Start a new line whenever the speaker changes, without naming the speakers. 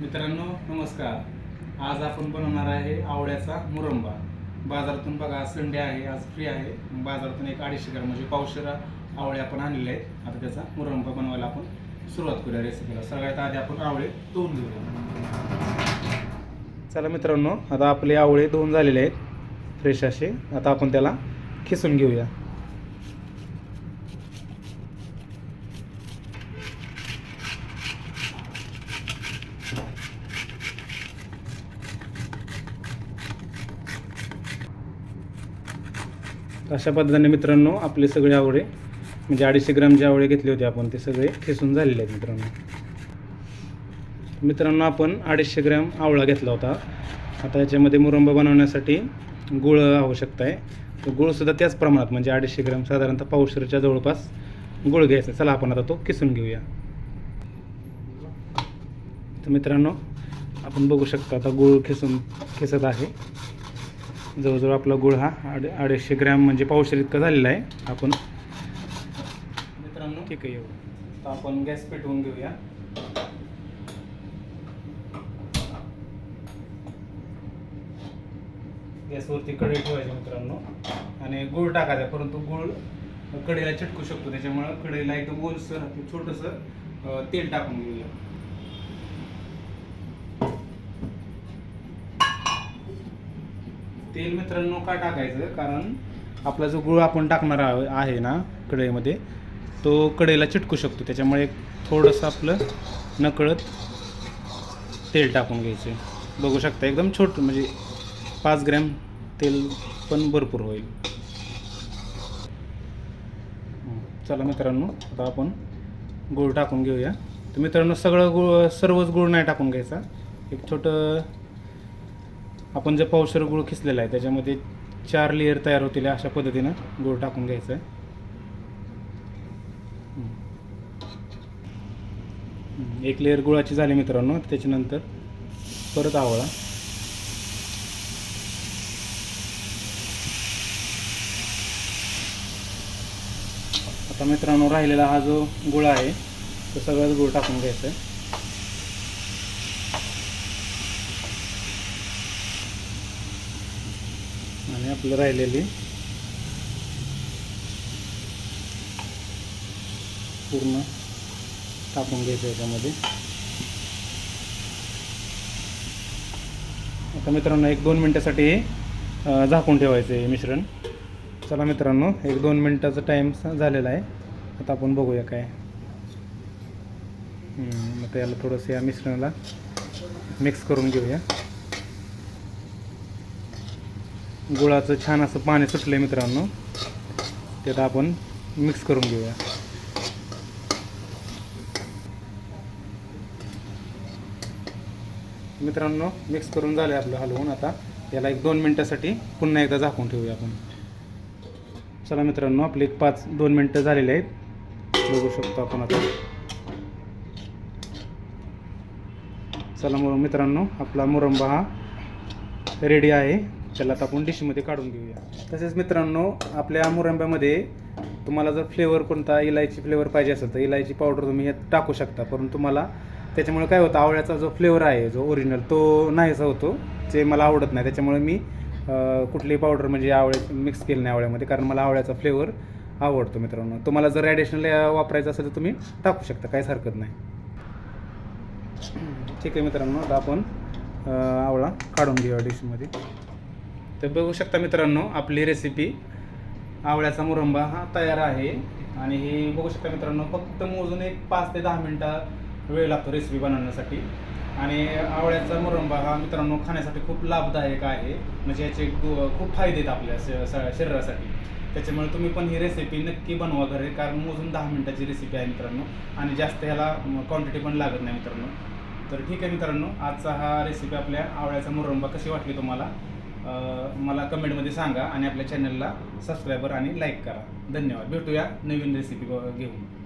मित्रांनो नमस्कार. आज आपण बनवणार आहे आवळ्याचा मुरंबा. बाजारातून बघा संडे आहे आज फ्री आहे. बाजारातून एक अडीचशे ग्राम म्हणजे पावशेरा आवळे आपण आणलेले आहेत. आता त्याचा मुरंबा बनवायला आपण सुरुवात करूया रेसिपीला सगळ्यात आधी आपण आवळे धुवून घेऊया. चला मित्रांनो आता आपले आवळे धुवून झालेले आहेत. फ्रेश असे. आता आपण त्याला खिसून घेऊया. अशा पद्धतीने मित्रांनो आपले सगळे आवळे म्हणजे अडीचशे ग्राम जे आवळे घेतले होते आपण ते सगळे खिसून झालेले आहेत मित्रांनो. मित्रांनो आपण अडीचशे ग्रॅम आवळा घेतला होता. आता याच्यामध्ये मुरंबा बनवण्यासाठी गुळ आवश्यकता आहे. तर गुळसुद्धा त्याच प्रमाणात म्हणजे अडीचशे ग्रॅम साधारणतः पावशेरच्या जवळपास गुळ घ्यायचा चला आपण आता तो किसून घेऊया. तर मित्रांनो आपण बघू शकता आता गुळ खिसून खिसत आहे. जवळजवळ आपला गुळ हा अडी अडीचशे ग्रॅम म्हणजे पावशेर इतका झालेला आहे. आपण मित्रांनो ठीक आहे येऊ. तर आपण गॅस पेटवून घेऊया. गॅसवरती कढई ठेवायची मित्रांनो. आणि गूळ टाकायचा परंतु गूळ कढईला चिटकू शकतो. त्याच्यामुळं कढईला एकदम ओलसर छोटंसं तेल टाकून घेऊया. तेल मित्रांनो का टाकायचं? कारण आपला जो गुळ आपण टाकणार आहे ना कढईमध्ये तो कढईला चिटकू शकतो. त्याच्यामुळे थोडंसं आपलं नकळत तेल टाकून घ्यायचं. बघू शकता एकदम छोटं म्हणजे पाच ग्रॅम तेल पण भरपूर होईल. चला मित्रांनो आता आपण गूळ टाकून घेऊया. तर मित्रांनो सगळं गुळ सर्वच गुळ नाही टाकून घ्यायचा. एक छोटं आपण जे पावसर गुळ खिसलेला आहे त्याच्यामध्ये चार लेअर तयार होतील अशा पद्धतीनं गुळ टाकून घ्यायचं आहे. एक लेअर गुळाची झाली मित्रांनो त्याच्यानंतर परत आवळा. आता मित्रांनो राहिलेला हा जो गुळ आहे तो सगळाच गुळ टाकून घ्यायचा आहे. आणि आपलं राहिलेली. पूर्ण टाकून घ्यायचं याच्यामध्ये. आता मित्रांनो एक दोन मिनटासाठी झाकून ठेवायचं आहे मिश्रण. चला मित्रांनो एक दोन मिनटाचा टाईम झालेला आहे. आता आपण बघूया काय. मग आता याला थोडंसं या मिश्रणाला मिक्स करून घेऊया. गुळाचं छान असं पाणी सुटलं आहे मित्रांनो. त्यात आपण मिक्स करून घेऊया. मित्रांनो मिक्स करून झालं आपलं हलवून आता. याला एक दोन मिनटासाठी पुन्हा एकदा झाकून ठेवूया आपण. चला मित्रांनो आपले एक पाच दोन मिनटं झालेले आहेत. बघू शकतो आपण आता. चला मग मित्रांनो आपला मुरंबा हा रेडी आहे. त्याला आता आपण डिशमध्ये काढून घेऊया. तसेच मित्रांनो आपल्या मुरंब्यामध्ये तुम्हाला जर फ्लेवर कोणता इलायची फ्लेवर पाहिजे असेल तर इलायची पावडर तुम्ही यात टाकू शकता. परंतु तुम्हाला त्याच्यामुळे काय होतं आवळ्याचा जो फ्लेवर आहे जो ओरिजिनल तो नाहीसा होतो जे मला आवडत नाही. त्याच्यामुळे मी कुठलीही पावडर म्हणजे आवळे मिक्स केली नाही आवळ्यामध्ये कारण मला आवळ्याचा फ्लेवर आवडतो मित्रांनो. तुम्हाला जर ॲडिशनल वापरायचं असेल तर तुम्ही टाकू शकता काहीच हरकत नाही. ठीक आहे मित्रांनो आता आपण आवळा काढून घेऊया डिशमध्ये तर बघू शकता मित्रांनो आपली रेसिपी आवळ्याचा मुरंबा हा तयार आहे. आणि हे बघू शकता मित्रांनो फक्त मोजून एक पाच ते दहा मिनटं वेळ लागतो रेसिपी बनवण्यासाठी. आणि आवळ्याचा मुरंबा हा मित्रांनो खाण्यासाठी खूप लाभदायक आहे. म्हणजे याचे खूप फायदे आहेत आपल्या श- शरीरासाठी. त्याच्यामुळे तुम्ही पण ही रेसिपी नक्की बनवा घरी कारण मोजून दहा मिनटाची रेसिपी आहे मित्रांनो. आणि जास्त ह्याला क्वांटिटी पण लागत नाही मित्रांनो. तर ठीक आहे मित्रांनो आजचा हा रेसिपी आपल्या आवळ्याचा मुरंबा कशी वाटली तुम्हाला? मला कमेंटमध्ये सांगा आणि आपल्या चॅनलला सबस्क्रायबर आणि लाईक करा. धन्यवाद. भेटूया नवीन रेसिपी घेऊन.